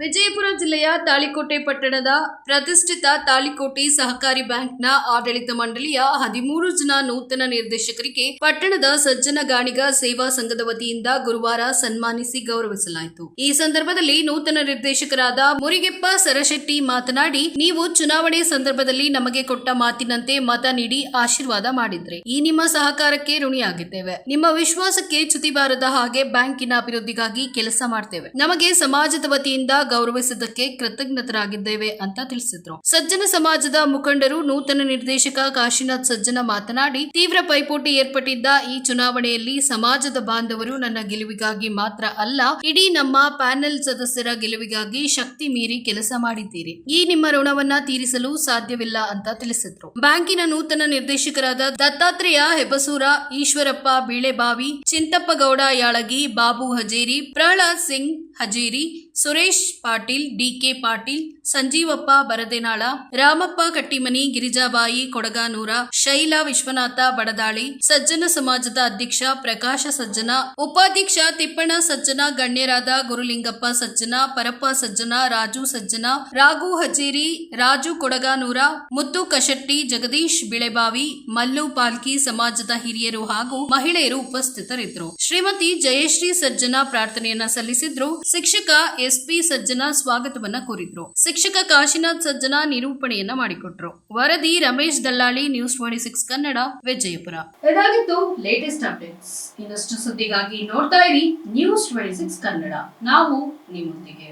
ವಿಜಯಪುರ ಜಿಲ್ಲೆಯ ತಾಳಿಕೋಟೆ ಪಟ್ಟಣದ ಪ್ರತಿಷ್ಠಿತ ತಾಳಿಕೋಟೆ ಸಹಕಾರಿ ಬ್ಯಾಂಕ್ನ ಆಡಳಿತ ಮಂಡಳಿಯ ಹದಿಮೂರು ಜನ ನೂತನ ನಿರ್ದೇಶಕರಿಗೆ ಪಟ್ಟಣದ ಸಜ್ಜನ ಗಾಣಿಗ ಸೇವಾ ಸಂಘದ ವತಿಯಿಂದ ಗುರುವಾರ ಸನ್ಮಾನಿಸಿ ಗೌರವಿಸಲಾಯಿತು. ಈ ಸಂದರ್ಭದಲ್ಲಿ ನೂತನ ನಿರ್ದೇಶಕರಾದ ಮುರಿಗೆಪ್ಪ ಸರಶೆಟ್ಟಿ ಮಾತನಾಡಿ, ನೀವು ಚುನಾವಣೆ ಸಂದರ್ಭದಲ್ಲಿ ನಮಗೆ ಕೊಟ್ಟ ಮಾತಿನಂತೆ ಮತ ನೀಡಿ ಆಶೀರ್ವಾದ ಮಾಡಿದ್ರೆ. ಈ ನಿಮ್ಮ ಸಹಕಾರಕ್ಕೆ ಋಣಿಯಾಗಿದ್ದೇವೆ. ನಿಮ್ಮ ವಿಶ್ವಾಸಕ್ಕೆ ಚ್ಯುತಿ ಹಾಗೆ ಬ್ಯಾಂಕಿನ ಅಭಿವೃದ್ಧಿಗಾಗಿ ಕೆಲಸ ಮಾಡ್ತೇವೆ. ನಮಗೆ ಸಮಾಜದ ವತಿಯಿಂದ ಗೌರವಿಸಿದ್ದಕ್ಕೆ ಕೃತಜ್ಞತರಾಗಿದ್ದೇವೆ ಅಂತ ತಿಳಿಸಿದ್ರು. ಸಜ್ಜನ ಸಮಾಜದ ಮುಖಂಡರು ನೂತನ ನಿರ್ದೇಶಕ ಕಾಶಿನಾಥ್ ಸಜ್ಜನ ಮಾತನಾಡಿ, ತೀವ್ರ ಪೈಪೋಟಿ ಏರ್ಪಟ್ಟಿದ್ದ ಈ ಚುನಾವಣೆಯಲ್ಲಿ ಸಮಾಜದ ಬಾಂಧವರು ನನ್ನ ಗೆಲುವಿಗಾಗಿ ಮಾತ್ರ ಅಲ್ಲ, ಇಡೀ ನಮ್ಮ ಪ್ಯಾನೆಲ್ ಸದಸ್ಯರ ಗೆಲುವಿಗಾಗಿ ಶಕ್ತಿ ಮೀರಿ ಕೆಲಸ ಮಾಡಿದ್ದೀರಿ. ಈ ನಿಮ್ಮ ಋಣವನ್ನ ತೀರಿಸಲು ಸಾಧ್ಯವಿಲ್ಲ ಅಂತ ತಿಳಿಸಿದ್ರು. ಬ್ಯಾಂಕಿನ ನೂತನ ನಿರ್ದೇಶಕರಾದ ದತ್ತಾತ್ರೇಯ ಹೆಬಸೂರ ಈಶ್ವರಪ್ಪ ಬೀಳೆಬಾವಿ, ಚಿಂತಪ್ಪಗೌಡ ಯಾಳಗಿ, ಬಾಬು ಹಜೇರಿ, ಪ್ರಹ್ಲಾದ್ ಸಿಂಗ್ ಹಜೇರಿ ಸುರೇಶ್ ಪಾಟೀಲ್ ಡಿಕೆ ಪಾಟೀಲ್ ಸಂಜೀವಪ್ಪ ಬರದೇನಾಳ, ರಾಮಪ್ಪ ಕಟ್ಟಿಮನಿ, ಗಿರಿಜಾಬಾಯಿ ಕೊಡಗಾನೂರ, ಶೈಲಾ ವಿಶ್ವನಾಥ ಬಡದಾಳಿ, ಸಜ್ಜನ ಸಮಾಜದ ಅಧ್ಯಕ್ಷ ಪ್ರಕಾಶ ಸಜ್ಜನ, ಉಪಾಧ್ಯಕ್ಷ ತಿಪ್ಪಣ್ಣ ಸಜ್ಜನ, ಗಣ್ಯರಾದ ಗುರುಲಿಂಗಪ್ಪ ಸಜ್ಜನ, ಪರಪ್ಪ ಸಜ್ಜನ, ರಾಜು ಸಜ್ಜನ, ರಾಘು ಹಜೇರಿ, ರಾಜು ಕೊಡಗಾನೂರ, ಮುತ್ತು ಕಶೆಟ್ಟಿ, ಜಗದೀಶ್ ಬಿಳೆಬಾವಿ, ಮಲ್ಲು ಪಾಲ್ಕಿ ಸಮಾಜದ ಹಿರಿಯರು ಹಾಗೂ ಮಹಿಳೆಯರು ಉಪಸ್ಥಿತರಿದ್ದರು. ಶ್ರೀಮತಿ ಜಯಶ್ರೀ ಸಜ್ಜನ ಪ್ರಾರ್ಥನೆಯನ್ನ ಸಲ್ಲಿಸಿದ್ರು. ಶಿಕ್ಷಕ ಎಸ್ಪಿ ಸಜ್ಜನ ಸ್ವಾಗತವನ್ನ ಕೋರಿದ್ರು. ಶಿಕ್ಷಕ ಕಾಶಿನಾಥ್ ಸಜ್ಜನ ನಿರೂಪಣೆಯನ್ನ ಮಾಡಿಕೊಟ್ರು. ವರದಿ Ramesh Dallali news twenty six Kannada, Vijayapura. ಇದಾಗಿತ್ತು ಲೇಟೆಸ್ಟ್ ಅಪ್ಡೇಟ್ಸ್ ಇನ್ನಷ್ಟು ಸುದ್ದಿಗಾಗಿ ನೋಡ್ತಾ ಇರಿ ನ್ಯೂಸ್ ಟ್ವೆಂಟಿ ಸಿಕ್ಸ್ ಕನ್ನಡ. ನಾವು ನಿಮ್ಮೊಂದಿಗೆ.